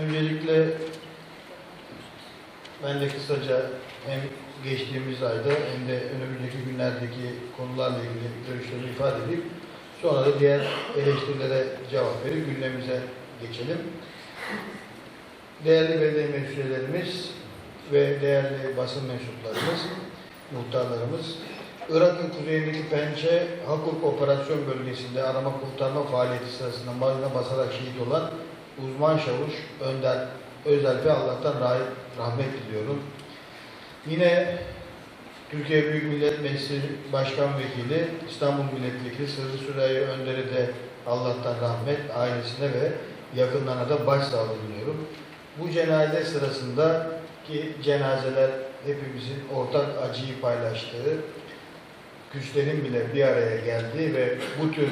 Öncelikle ben de kısaca hem geçtiğimiz ayda hem de önümüzdeki günlerdeki konularla ilgili görüşlerimi ifade edip sonra da diğer eleştirilere cevap verip gündemimize geçelim. Değerli belediye meclislerimiz ve değerli basın mensuplarımız, muhtarlarımız, Irak'ın kuzeyindeki Pençe Hakuk Operasyon Bölgesi'nde arama kurtarma faaliyeti sırasında marina basarak şehit olan uzman çavuş Önder Özelp'e Allah'tan rah- rahmet diliyorum. Yine Türkiye Büyük Millet Meclisi Başkan Vekili, İstanbul Milletvekili Sırrı Süreyya Önder'e de Allah'tan rahmet, ailesine ve yakınlarına da başsağlığı diliyorum. Bu cenaze sırasında ki cenazeler hepimizin ortak acıyı paylaştığı, güçlerin bile bir araya geldiği ve bu tür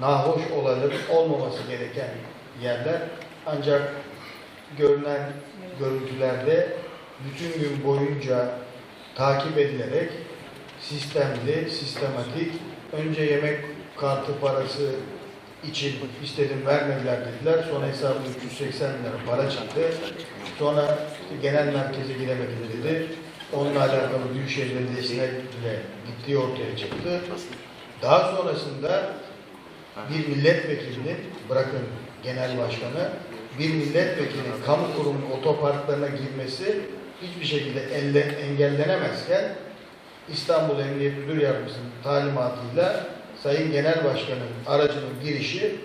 nahoş olayların olmaması gereken yerler ancak görünen görüntülerde bütün gün boyunca takip edilerek sistemli, sistematik önce yemek kartı parası için istedim vermediler dediler. Sonra hesabı 380 lira para çıktı. Sonra genel merkeze giremedi dedi. Onunla alakalı Büyükşehir Belediyesi'ne gittiği ortaya çıktı. Daha sonrasında bir milletvekilinin, bırakın genel başkanı, bir milletvekilinin kamu kurumunun otoparklarına girmesi hiçbir şekilde elle, engellenemezken İstanbul Emniyet Müdür Yardımcısının talimatıyla Sayın Genel Başkan'ın aracının girişi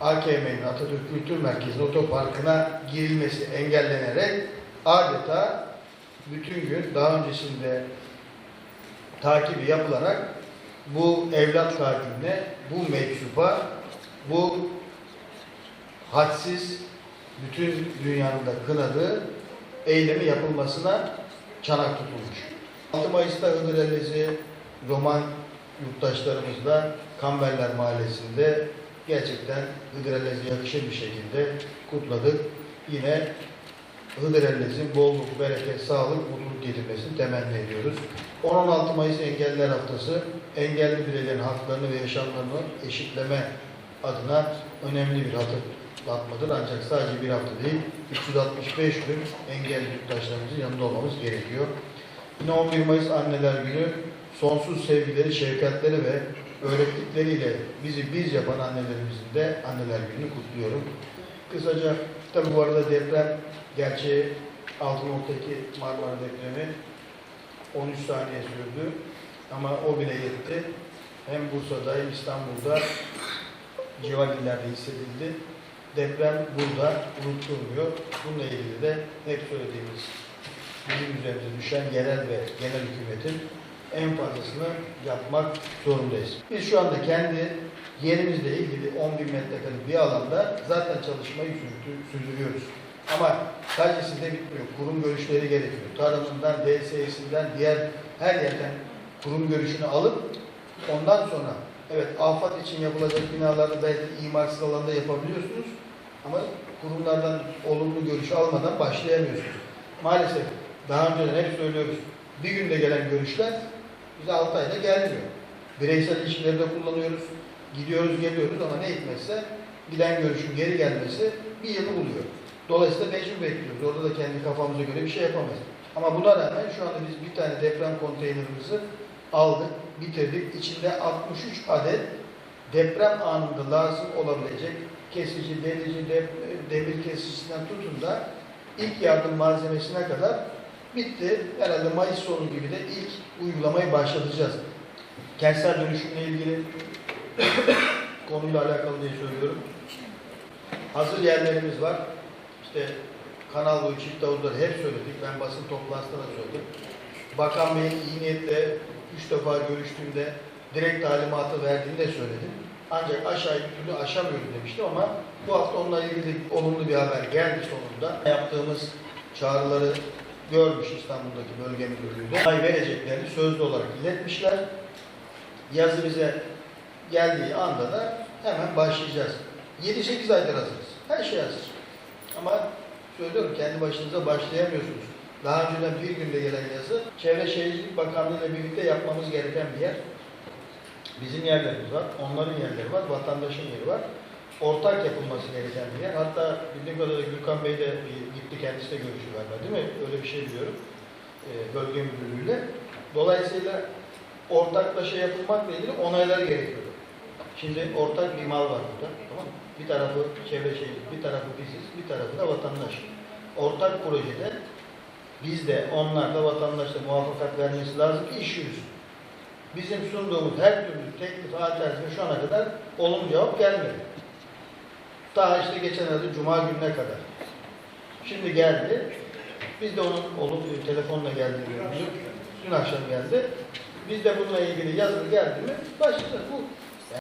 AKM'nin Atatürk Kültür Merkezi otoparkına girilmesi engellenerek adeta bütün gün daha öncesinde takibi yapılarak bu evlat katiline, bu meczuba, bu hadsiz bütün dünyanın da kınadığı eylemi yapılmasına çanak tutulmuş. 6 Mayıs'ta Ellezi Roman yurttaşlarımızla Kamberler Mahallesi'nde gerçekten Hıdır Ellezi yakışır bir şekilde kutladık. Yine Hıdır Ellez'in bolluk, bereket, sağlık, mutluluk getirmesini temenni ediyoruz. 10-16 Mayıs Engelliler Haftası, engelli bireylerin haklarını ve yaşamlarını eşitleme adına önemli bir hatırlatmadır. Ancak sadece bir hafta değil, 365 gün engelli yurttaşlarımızın yanında olmamız gerekiyor. Yine 11 Mayıs Anneler Günü sonsuz sevgileri, şefkatleri ve öğrettikleriyle bizi biz yapan annelerimizin de Anneler Günü'nü kutluyorum. Kısaca, tabi bu arada deprem gerçeği Altınoluk'taki Marmara depremi 13 saniye sürdü ama o bile yetti. Hem Bursa'da hem İstanbul'da civar illerde hissedildi. Deprem burada unutulmuyor. Bununla ilgili de hep söylediğimiz bizim üzerimize düşen yerel ve genel hükümetin en fazlasını yapmak zorundayız. Biz şu anda kendi yerimizle ilgili 10 bin metrekarelik bir alanda zaten çalışmayı sürdü- sürdürüyoruz. Ama sadece sizde bitmiyor. Kurum görüşleri gerekiyor. Tarımından, DSE'sinden, diğer her yerden kurum görüşünü alıp ondan sonra evet afet için yapılacak binalarda belki imarsız alanda yapabiliyorsunuz ama kurumlardan olumlu görüş almadan başlayamıyorsunuz. Maalesef daha önceden hep söylüyoruz. Bir günde gelen görüşler bize 6 ayda gelmiyor. Bireysel ilişkilerde kullanıyoruz. Gidiyoruz geliyoruz ama ne hikmetse giden görüşün geri gelmesi bir yılı buluyor. Dolayısıyla mecbur bekliyoruz. Orada da kendi kafamıza göre bir şey yapamayız. Ama buna rağmen şu anda biz bir tane deprem konteynerimizi aldık, bitirdik. İçinde 63 adet deprem anında lazım olabilecek kesici, delici, de- demir kesicisinden tutun da ilk yardım malzemesine kadar bitti. Herhalde Mayıs sonu gibi de ilk uygulamayı başlatacağız. Kentsel dönüşümle ilgili konuyla alakalı diye söylüyorum. Hazır yerlerimiz var. İşte kanal boyu çift havuzları hep söyledik. Ben basın toplantısında da söyledim. Bakan Bey'in iyi niyetle üç defa görüştüğümde direkt talimatı verdiğini de söyledim. Ancak aşağı bir türlü aşamıyoruz demişti ama bu hafta onunla ilgili olumlu bir haber geldi sonunda. Yaptığımız çağrıları görmüş İstanbul'daki bölge müdürlüğü de. Ay vereceklerini sözlü olarak iletmişler. Yazı bize geldiği anda da hemen başlayacağız. 7-8 aydır hazırız. Her şey hazır. Ama söylüyorum kendi başınıza başlayamıyorsunuz. Daha önceden bir günde gelen yazı Çevre Şehircilik Bakanlığı ile birlikte yapmamız gereken bir yer. Bizim yerlerimiz var, onların yerleri var, vatandaşın yeri var. ortak yapılması gereken bir yer. Hatta bildiğim kadarıyla Gürkan Bey de gitti kendisi de görüşü galiba değil mi? Öyle bir şey biliyorum. Ee, bölge müdürlüğüyle. Dolayısıyla ortaklaşa yapılmakla ilgili onaylar gerekiyor. Şimdi ortak bir mal var burada. Tamam mı? Bir tarafı çevre şehir, bir tarafı biziz, bir tarafı da vatandaş. Ortak projede biz de onlar da vatandaşla muvaffakat vermesi lazım ki iş yürüsün. Bizim sunduğumuz her türlü teklif alternatif şu ana kadar olumlu cevap gelmedi. Daha işte geçen ayda Cuma gününe kadar. Şimdi geldi. Biz de onun olup telefonla geldiğini gördük. Dün akşam geldi. Biz de bununla ilgili yazılı geldi mi başlayacağız. Bu